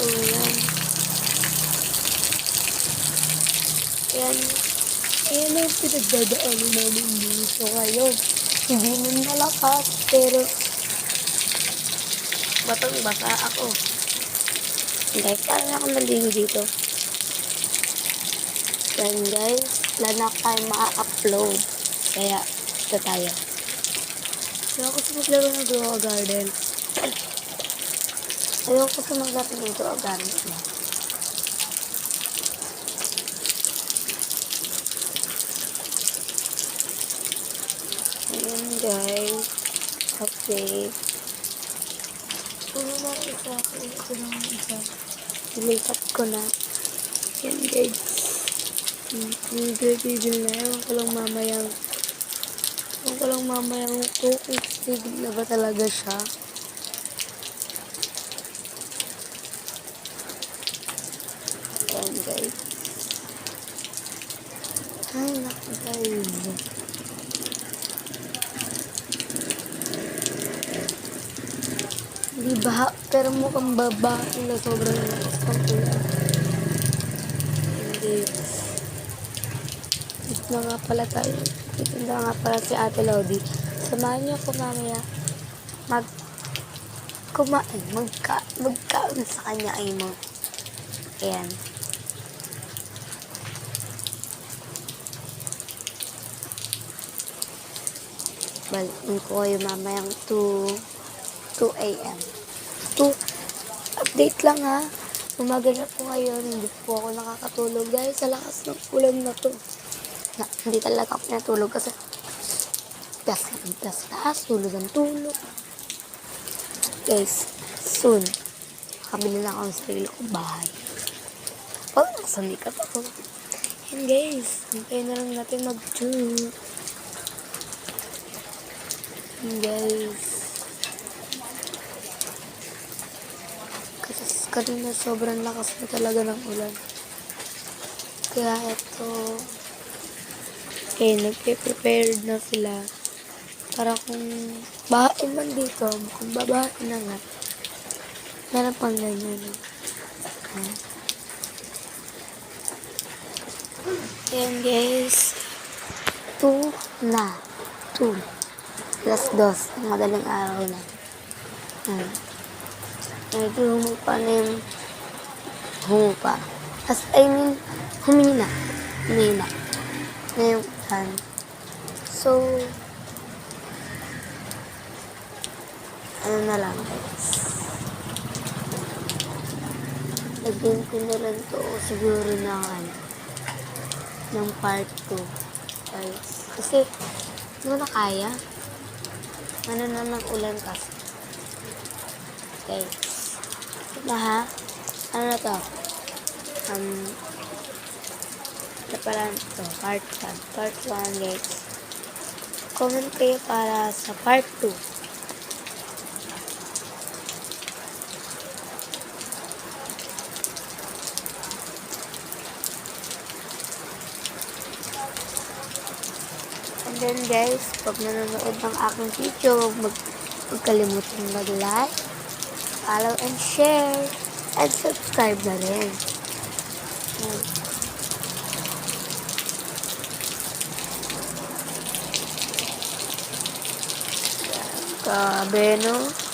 So, yan. Yan. Yan ang pinagdadaanan namin dito ngayon. Hindi man malakas, pero batang basa ako. Guys, paano ako naligo dito? Yan guys, wala na tayo ma-upload. Kaya, ito tayo. Kaya ako sa maglaro ng grow garden. Ay! Ayoko sa maglaro ng grow a garden. Ayan guys. Okay. Puno na ang isa ko. Ito na ang isa. Nilipat ko na. Yan guys. Nag-reveal na. Ewan ko lang mamayang Ewan ko lang mamayang cooking stig na ba talaga siya. Yan guys. Ay, naku guys. Di ba? Pero mukhang baba na sobrang lakas ng ulan. Hindi. Dito na nga pala tayo. Dito na nga pala si Ate Lodi. Samahan niyo ako mamaya mag kumain, magka, magkaon sa kanya ay mo. Ayan. Balikin ko kayo mamayang 2 2 a.m. 2 update lang ha. Umaga na po ngayon, hindi po ako nakakatulog guys sa lakas ng ulan na to. Na, hindi talaga ako natulog kasi ka ng plus taas, tulog ang tulog. Guys, soon, kabili na ako ng sarili kong bahay. Pag nakasanikat ako. And guys, hintay na lang natin mag-tune. Guys, kasi kanina sobrang lakas na talaga ng ulan. Kaya ito, eh, nagpe-prepared na sila para kung bahain man dito, kung babahain na nga, meron pang ganyan. Ah. Ayan guys, 2 na, 2. Plus dos, madaling araw na. Ayan. Medyo humupa na yung humupa. As, I mean, humina. Humina. Na yung ulan. So, ano na lang guys. Lagyan ko na lang to siguro ng ano, ng part 2. Guys. Kasi, hindi ko na kaya. Ano na ng ulan kasi. Guys. Ito ha. Ano na to? Um, ito pala to. Part 1. Part 1 guys. Comment kayo para sa part 2. Then guys, pag nanonood ng aking video, mag huwag kalimutan mag-like, follow and share, and subscribe na rin. Grabe, no?